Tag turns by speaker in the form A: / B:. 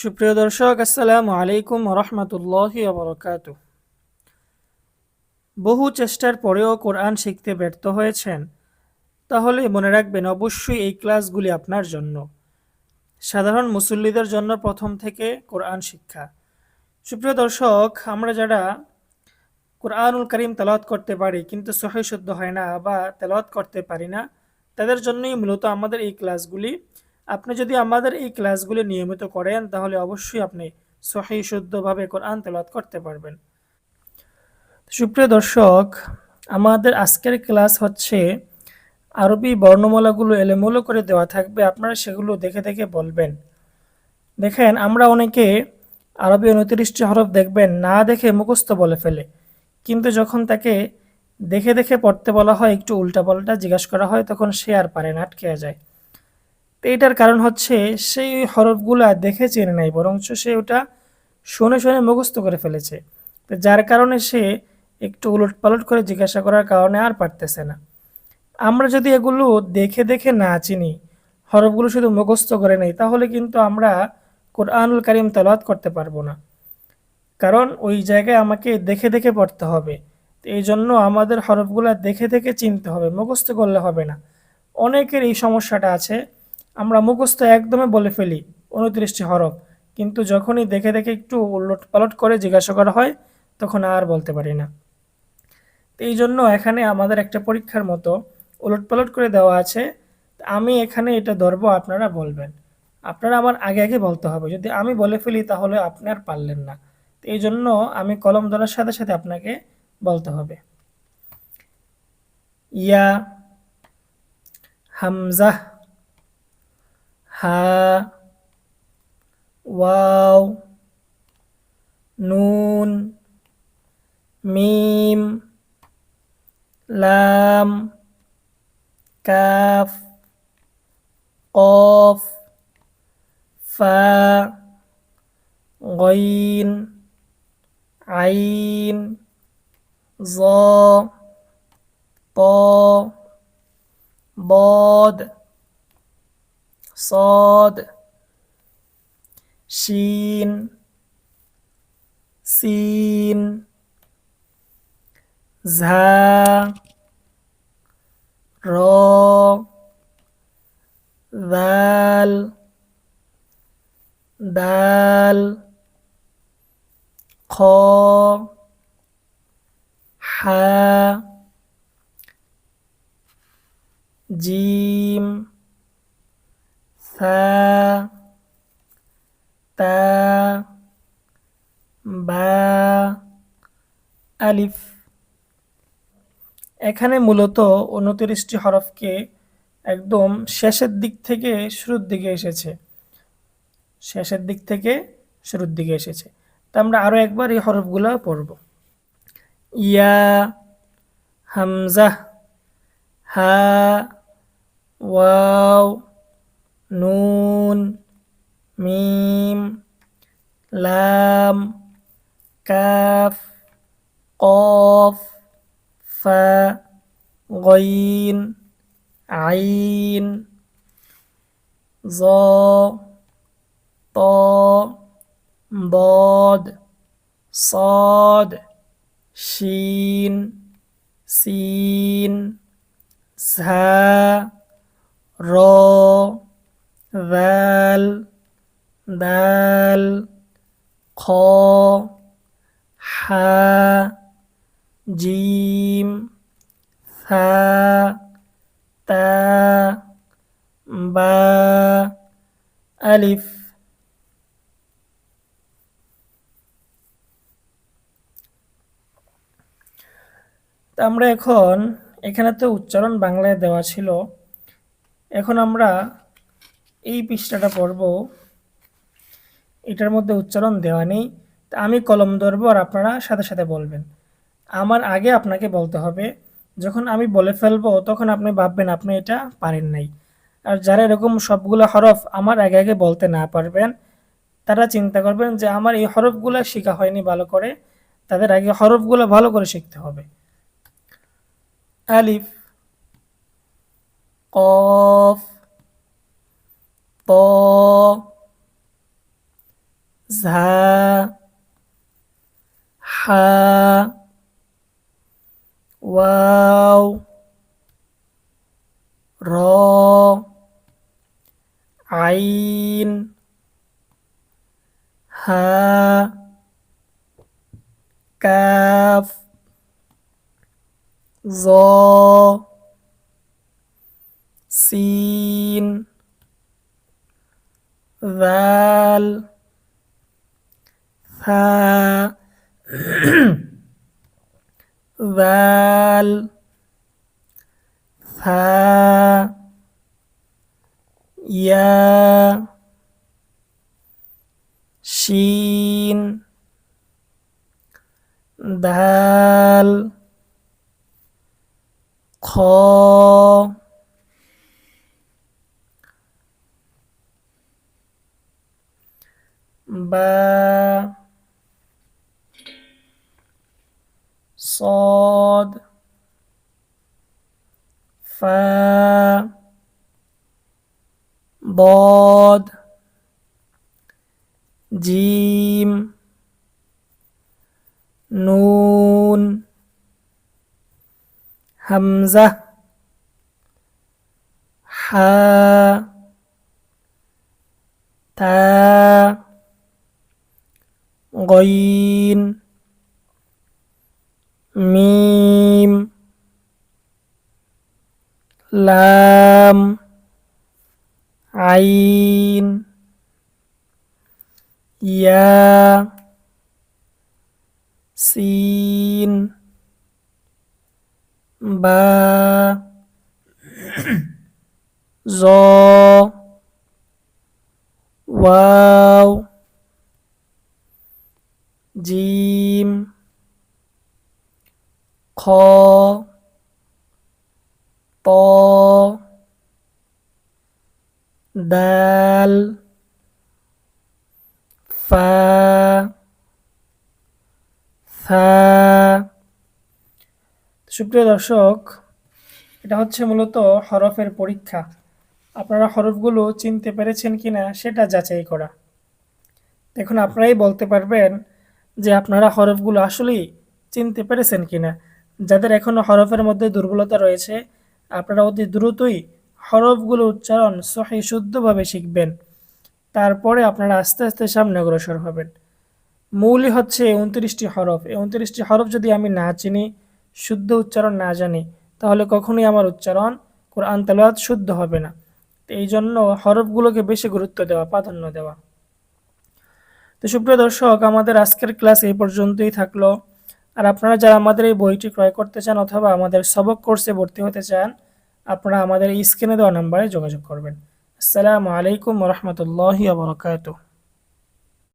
A: সুপ্রিয় দর্শক, আসসালামু আলাইকুম রহমতুল্লাহ বরকাত বহু চেষ্টার পরেও কোরআন শিখতে ব্যর্থ হয়েছেন, তাহলে মনে রাখবেন অবশ্যই এই ক্লাসগুলি আপনার জন্য। সাধারণ মুসল্লিদের জন্য প্রথম থেকে কোরআন শিক্ষা। সুপ্রিয় দর্শক, আমরা যারা কোরআনুল করিম তেলাওয়াত করতে পারি, কিন্তু সহি শুদ্ধ হয় না বা তেলাওয়াত করতে পারি না, তাদের জন্যই মূলত আমাদের এই ক্লাসগুলি আপনি যদি আমাদের এই ক্লাসগুলি নিয়মিত করেন, তাহলে অবশ্যই আপনি সহি, শুদ্ধভাবে কোরআন তেলাওয়াত করতে পারবেন। সুপ্রিয় দর্শক, আমাদের আজকের ক্লাস হচ্ছে আরবি বর্ণমালাগুলো এলোমেলো করে দেওয়া থাকবে, আপনারা সেগুলো দেখে দেখে বলবেন। দেখেন, আমরা অনেকে আরবি উনত্রিশটি হরফ দেখবেন, না দেখে মুখস্থ বলে ফেলে। কিন্তু যখন তাকে দেখে দেখে পড়তে বলা হয়, একটু উল্টাপাল্টা জিজ্ঞাসা করা হয়, তখন সে আর পারে না, আটকে যায়। তো এটার কারণ হচ্ছে সেই হরফগুলা দেখে চেনে নাই, বরঞ্চ সে ওটা শুনে শুনে মুখস্থ করে ফেলেছে। তো যার কারণে সে একটু উলট পালট করে জিজ্ঞাসা করার কারণে আর পারতেছে না। আমরা যদি এগুলো দেখে দেখে না চিনি, হরফগুলো শুধু মুখস্থ করে নেই, তাহলে কিন্তু আমরা কোরআনুল কারিম তালাওয়াত করতে পারব না। কারণ ওই জায়গায় আমাকে দেখে দেখে পড়তে হবে। তো এই জন্য আমাদের হরফগুলো দেখে দেখে চিনতে হবে, মুখস্থ করলে হবে না। অনেকের এই সমস্যাটা আছে। আমরা মুখস্থ একদমই বলে ফেলি, উনত্রিশটি হরফ। কিন্তু যখনই দেখে দেখে একটু উলট পালট করে জিজ্ঞাসা করা হয়, তখন আর বলতে পারি না। এই জন্য এখানে আমাদের একটা পরীক্ষার মতো উলট পালট করে দেওয়া আছে। আমি এখানে এটা ধরবো, আপনারা বলবেন। আপনারা আমার আগে আগে বলতে হবে। যদি আমি বলে ফেলি, তাহলে আপনি আর পারলেন না। এই জন্য আমি কলম ধরার সাথে সাথে আপনাকে বলতে হবে। ইয়া হামজা হা ওয়াও নুন মিম লাম কাফ কফ ফা গইন আইন জ ত বদ صاد شين سين زها را ذال دال خا حا جيم ثا তা, বা, আলিফ। এখানে মূলত উনত্রিশটি হরফকে একদম শেষের দিক থেকে শুরুর দিকে এসেছে। শেষের দিক থেকে শুরুর দিকে এসেছে। তা আমরা আরও একবার এই হরফগুলো পড়ব। ইয়া, হামজা, হা, ওয়াও نون ميم لام كاف قاف فاء غين عين ظا طا ضاد صاد شين سين سها را ذال দাল খ হা জিম থা তা বা আলিফ তা আমরা এখন এখানে তো উচ্চারণ বাংলায় দেওয়া ছিল এখন আমরা এই পৃষ্ঠাটা পড়ব। এটার মধ্যে উচ্চারণ দেওয়া নেই। তা আমি কলম ধরবো আর আপনারা সাথে সাথে বলবেন। আমার আগে আপনাকে বলতে হবে, যখন আমি বলে ফেলব তখন আপনি ভাববেন আপনি এটা পারেন নাই। আর যারা এরকম সবগুলো হরফ আমার আগে আগে বলতে না পারবেন, তারা চিন্তা করবেন যে আমার এই হরফগুলো শেখা হয়নি ভালো করে, তাদের আগে হরফগুলো ভালো করে শিখতে হবে। আলিফ কফ ط ঝা হা ওয়াও র আইন হা কাফ জ সিন ذال ثاء ذال ثاء يا شين دال خا با صاد فا ضاد جيم نون همزة حا تا غين ميم لام عين يا سين با زا واو জিম। খ। ত। দাল। ফা। থা। সুপ্রিয় দর্শক, এটা হচ্ছে মূলত হরফের পরীক্ষা। আপনারা হরফগুলো চিনতে পেরেছেন কিনা সেটা যাচাই করা। দেখুন, আপনারাই বলতে পারবেন যে আপনারা হরফগুলো আসলেই চিনতে পেরেছেন কিনা। যাদের এখনও হরফের মধ্যে দুর্বলতা রয়েছে, আপনারা অতি দ্রুতই হরফগুলো উচ্চারণ সহি শুদ্ধভাবে শিখবেন। তারপরে আপনারা আস্তে আস্তে সামনে অগ্রসর হবেন। মৌলই হচ্ছে উনত্রিশটি হরফ। এই উনত্রিশটি হরফ যদি আমি না চিনি, শুদ্ধ উচ্চারণ না জানি, তাহলে কখনোই আমার উচ্চারণ, কোরআন তেলাওয়াত শুদ্ধ হবে না। এই জন্য হরফগুলোকে বেশি গুরুত্ব দেওয়া, প্রাধান্য দেওয়া। তো সুপ্রিয় দর্শক, আমাদের আজকের ক্লাস এই পর্যন্তই থাকল। আর আপনারা যারা আমাদের এই বইটি ক্রয় করতে চান অথবা আমাদের সবক কোর্সে ভর্তি হতে চান, আপনারা আমাদের স্ক্রিনে দেওয়া নাম্বারে যোগাযোগ করবেন। আসসালামু আলাইকুম রহমতুল্লাহ আবরকাত